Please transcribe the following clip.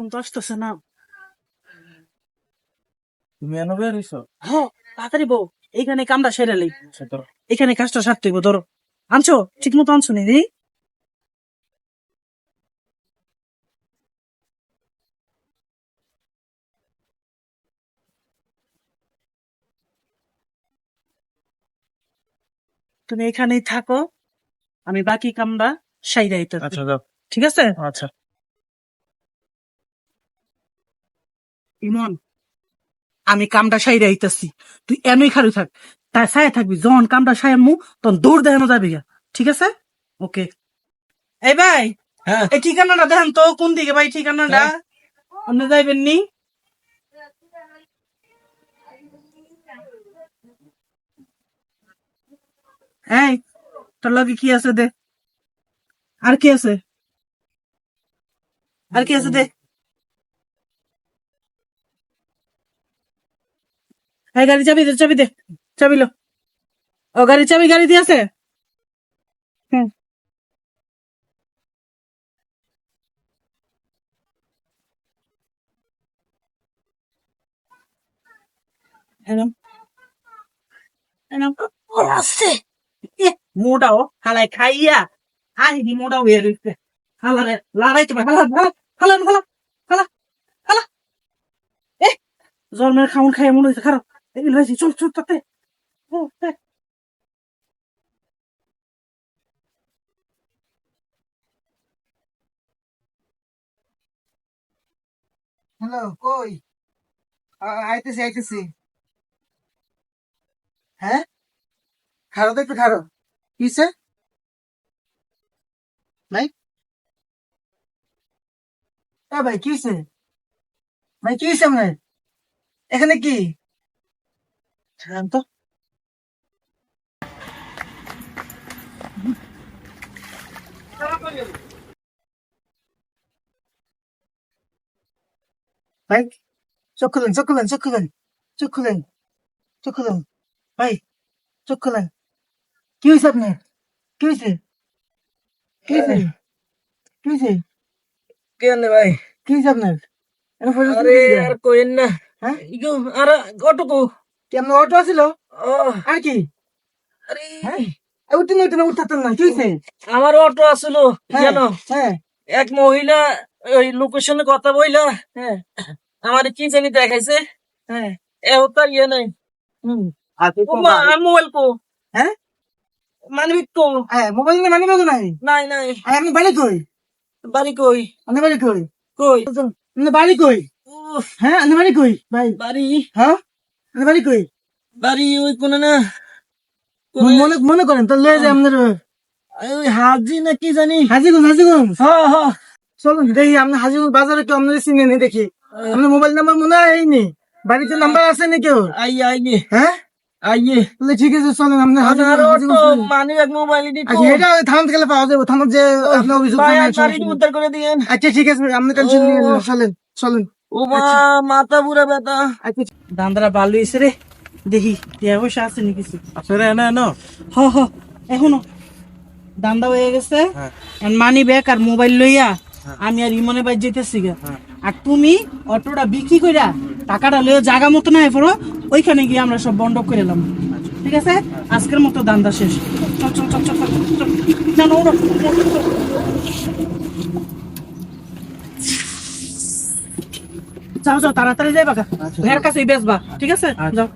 Phone তো আসতেছে না তুমি এনে বের হইছো হ তাড়াতাড়ি বউ এইখানে কামটা সেরে লই। আচ্ছা ধরো এখানে কাজটা সারতে হইব ধরো। আনছো ঠিক মতো আনছো নি রে তুমি এখানেই থাকো আমি বাকি কামটা সাইরাই তো আচ্ছা ঠিক আছে? আচ্ছা। ইমন আমি কামটা সাইরে আইতাছি। তুই এমনি খালি থাক। তাই সায়ে থাকবি যখন কামটা সায়ে মু তখন দৌড় দেখানো যাবি ঠিক আছে? ওকে। এই ভাই হ্যাঁ। এই ঠিকানাটা দেখেন তো কোন দিকে ভাই ঠিকানাটা? আপনি যাইবেন নি? এই তোর লগে কি আছে দে? আর কি আছে? আর কি আছে দে? এই গাড়ি চাবি দে চাবি দে, চাবি লো। ও, গাড়ি, চাবি, গাড়ি দিয়ে আছে? হুম। এরম এরম আছে। মোটাও হালাই খাইয়া। আই দি মোটাও বের হইছে। হালারে লড়াই তো হালা হালা হালা হালা হালা এ, জন্মের খাউন খাইয়া মনে হইছে, খারাপ। এগুলো হয়েছে চল চল, তাতে। হ্যালো, কই? আইতেছি আইতেছি। হ্যাঁ? খারো তো একটু খারো। কিসে এ ভাই কিসে ভাই কি হয়েছে আপনার? এখানে কি? তো ভাই চোখ খুলেন চোখ খুলেন চোখ খুলেন চোখ খুলেন চোখ খুলেন ভাই চোখ খুলেন কি হয়েছে আপনার কি হয়েছে কি হয়েছে কি হয়েছে কেন ভাই কি হয়েছে আপনার আরে? আর কইন না হ্যাঁ ইগো আর অটকো কি আপনার অটো আছিল ও আর কি? আরে। হ্যাঁ উঠতেন উঠতেন উঠতেন না কি আমার অটো আসলো হ্যাঁ, হ্যাঁ। এক মহিলা ওই লোকেশনে কথা বইলা হ্যাঁ। আমার কি জানি দেখাইছে? হ্যাঁ। এও তার ইয়ে নাই। মোবাইল কো। হ্যাঁ? মানবিক কো। হ্যাঁ মোবাইল নিয়ে মানি বাজু নাই? নাই নাই। আপনি বাড়ি কই? বাড়ি কই? আপনি বাড়ি কই? কই? বাড়ি কই? হ্যাঁ আপনি বাড়ি কই? ভাই বাড়ি? হ্যাঁ? বাড়ি কই? বাড়ি ওই কোন না মনে মনে করেন তো লয়ে যায় আপনার। ওই হাজি না কি জানি? হাজিগঞ্জ হাজিগঞ্জ। হ্যাঁ হ্যাঁ চলুন দেখি আপনি হাজিগঞ্জ বাজারে কেউ চিনে নি দেখি। আপনার মোবাইল নাম্বার মনে হয় বাড়িতে নাম্বার আছে নি কেউ? আই আইনি হ্যাঁ? আইয়ে। তাহলে ঠিক আছে চলেন হাজিগঞ্জ। মানি এক মোবাইল দি আচ্ছা এটা পাওয়া যাবে যে অভিযোগ উদ্ধার করে দিয়েন। আচ্ছা ঠিক আছে আপনি টেনশন নিয়ে চলেন চলেন। ও মা মাথা পুরা ব্যথা। আচ্ছা দান্দারা ভালো হয়েছে রে। দেখি টিয়া পয়সা আছে নি কিছু আসলে এনে এনো হ হ এখনও। দান্দা হয়ে গেছে। হ্যাঁ। মানি ব্যাগ আর মোবাইল লইয়া আমি আর ইমনে বাই যেতেছি গা। হ্যাঁ। আর তুমি অটোটা বিক্রি কইরা টাকাটা লইয়া জায়গা মতো না পড়ো ওইখানে গিয়ে আমরা সব বন্ধ করে এলাম। ঠিক আছে? আজকের মতো দান্দা শেষ। চল চল চল চল চল, চল। না না যাও যাও তাড়াতাড়ি যাই বাকা আচ্ছা। ভের কাছেই বেসবা ঠিক আছে? যাও।